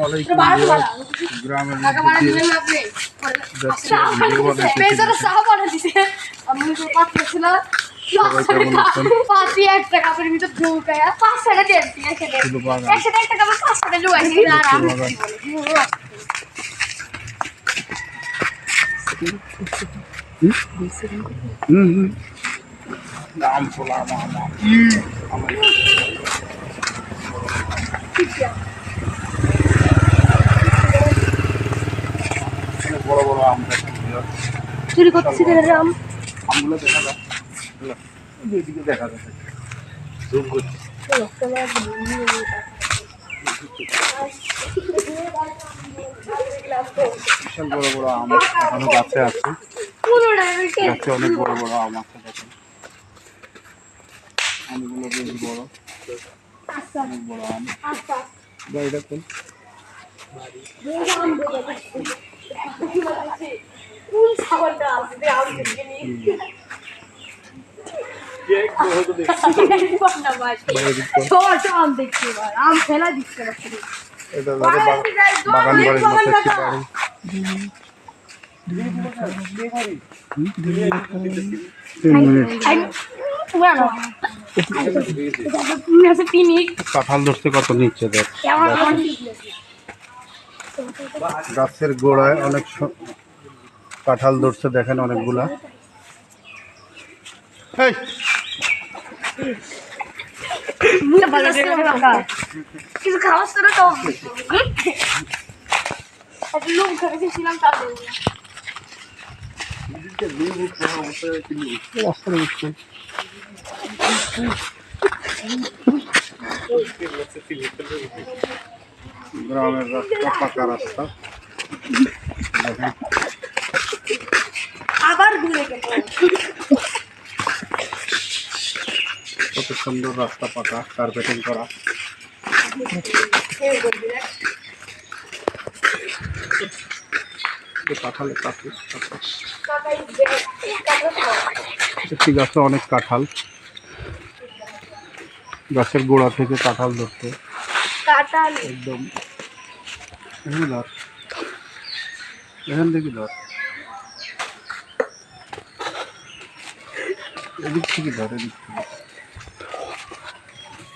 আলাইকুম গ্রামের মধ্যে যাচ্ছে ভিডিও বানাইতে বেচারা চা বানিয়ে দিছে আমি তো পাত্র ছিল? বড় বড় আম দেখা চুরি করতেছি রাম আমগুলো দেখা যায়। এদিকে দেখা যাচ্ছে জুম করছি। বিশাল বড় বড় আম এখনও গাছে আছে। গাছে অনেক বড় বড় আম আছে দেখেন। আমগুলো বেশ বড়। অনেক বড় আম। বাড়িটা কোন? কোন ছাগলটা আসবে আম দেখে নি বাড়ির কোন ছোট আম দেখছি এবার আম ফেলা দিচ্ছে না শুধু। এটা ধরো বা- বাগান বাড়ির মতো একটি বাড়ি তিন মিনিট পুরানো তুমি আছে পিনিক কাঁঠাল ধরতে কত নিচ্ছে দেখ। গাছের গোড়ায় অনেক কাঁঠাল ধরছে দেখেন অনেকগুলা। এই, কিছু খাওয়াস করে তো। একটা লোক খেয়েছিলাম তাদের। গ্রামের রাস্তা পাকা রাস্তা দেখেন আবার ঘুরে গেল কত সুন্দর রাস্তা পাকা কার্পেটিং করা। কাছে একটি গাছে অনেক কাঁঠাল। গাছের গোড়া থেকে কাঁঠাল ধরতে। একদম। এখানে ধর। এখান থেকে ধর। এদিক থেকে ধর এদিক থেকে।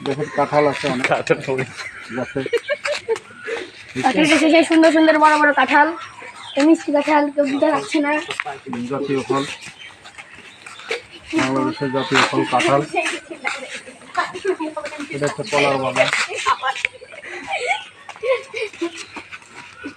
দেখেন কাঁঠাল আছে অনেক। কাঁঠাল গেছে সেই সুন্দর সুন্দর বড় বড় কাঁঠাল। মিষ্টি কাঁঠাল কেউ দিতে পারছে না। জাতীয় ফল। বাংলাদেশের জাতীয় ফল কাঁঠাল। এটা একটা কলার বাগান।